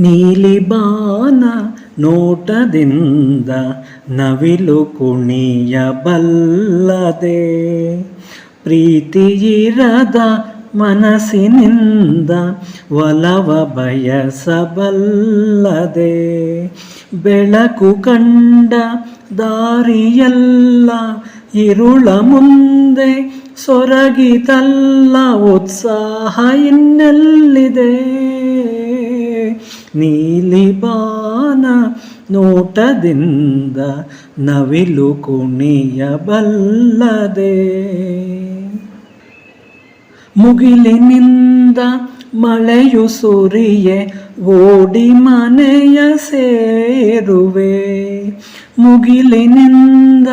ನೀಲಿ ಬಾನ ನೋಟದಿಂದ ನವಿಲು ಕುಣಿಯಬಲ್ಲದೆ ಪ್ರೀತಿಯಿರದ ಮನಸ್ಸಿನಿಂದ ಒಲವ ಬಯಸಬಲ್ಲದೆ ಬೆಳಕು ಕಂಡ ದಾರಿಯಲ್ಲ ಇರುಳ ಮುಂದೆ ಸೊರಗಿತಲ್ಲ ಉತ್ಸಾಹ ಇನ್ನೆಲ್ಲಿದೆ? ನೀಲಿ ಬಾನ ನೋಟದಿಂದ ನವಿಲು ಕುಣಿಯಬಲ್ಲದೆ ಮುಗಿಲಿನಿಂದ ಮಳೆಯು ಸುರಿಯೆ, ಓಡಿ ಮನೆಯ ಸೇರುವೆ. ಮುಗಿಲಿನಿಂದ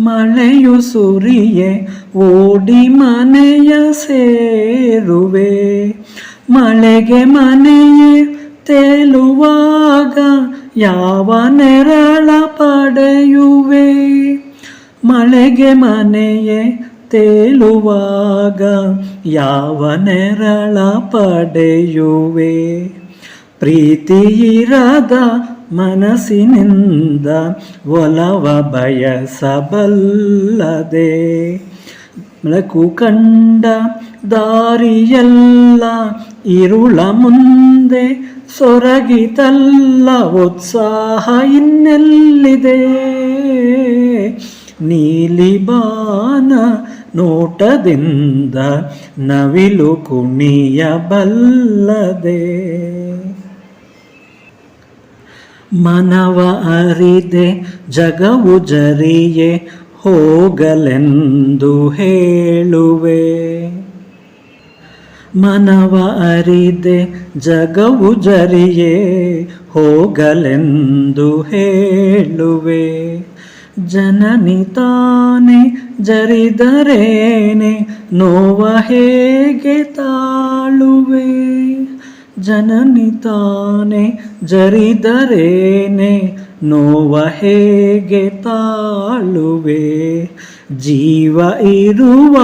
ಮಳೆಯು ಸುರಿಯೆ, ಓಡಿ ಮನೆಯ ಸೇರುವೆ. ಮಳೆಗೆ ಮನೆಯೇ ತೇಲುವಾಗ ಯಾವ ನೆರಳ ಪಡೆಯುವೆ? ಮಳೆಗೆ ಮನೆಯೇ ತೇಲುವಾಗ ಯಾವ ನೆರಳ ಪಡೆಯುವೆ? ಪ್ರೀತಿಯಿರದ ಮನಸ್ಸಿನಿಂದ ಒಲವ ಬಯಸಬಲ್ಲದೆ. ಬೆಳಕು ಕಂಡ ದಾರಿಯಲ್ಲ ಇರುಳ ಮುಂದೆ ಸೊರಗಿತಲ್ಲ ಉತ್ಸಾಹ ಇನ್ನೆಲ್ಲಿದೆ? ನೀಲಿ ಬಾನ ನೋಟದಿಂದ ನವಿಲು ಕುಣಿಯಬಲ್ಲದೆ ಮನವ ಅರಿದೆ ಜಗವು ಜರಿಯೆ ಹೋಗಲೆಂದು ಹೇಳುವೆ. ಮನವ ಅರಿದೆ, ಜಗವು ಜರಿಯೇ, ಹೋಗಲೆಂದು ಹೇಳುವೆ. ಜನನಿ ತಾನೆ ಜರಿದರೇನೆ, ನೋವ ಹೇಗೆ ತಾಳುವೆ. ಜನನಿ ತಾನೆ ಜರಿದರೇನೆ, ನೋವ ಹೇಗೆ ತಾಳುವೆ. ಜೀವ ಇರುವ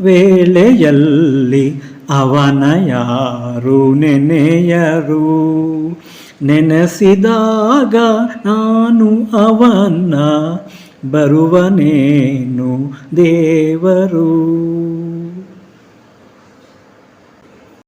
ವೇಳೆಯಲ್ಲಿ ಅವನ ಯಾರು ನೆನೆಯರು? ನೆನೆಸಿದಾಗ ನಾನು ಅವನ ಬರುವನೇನು ದೇವರು?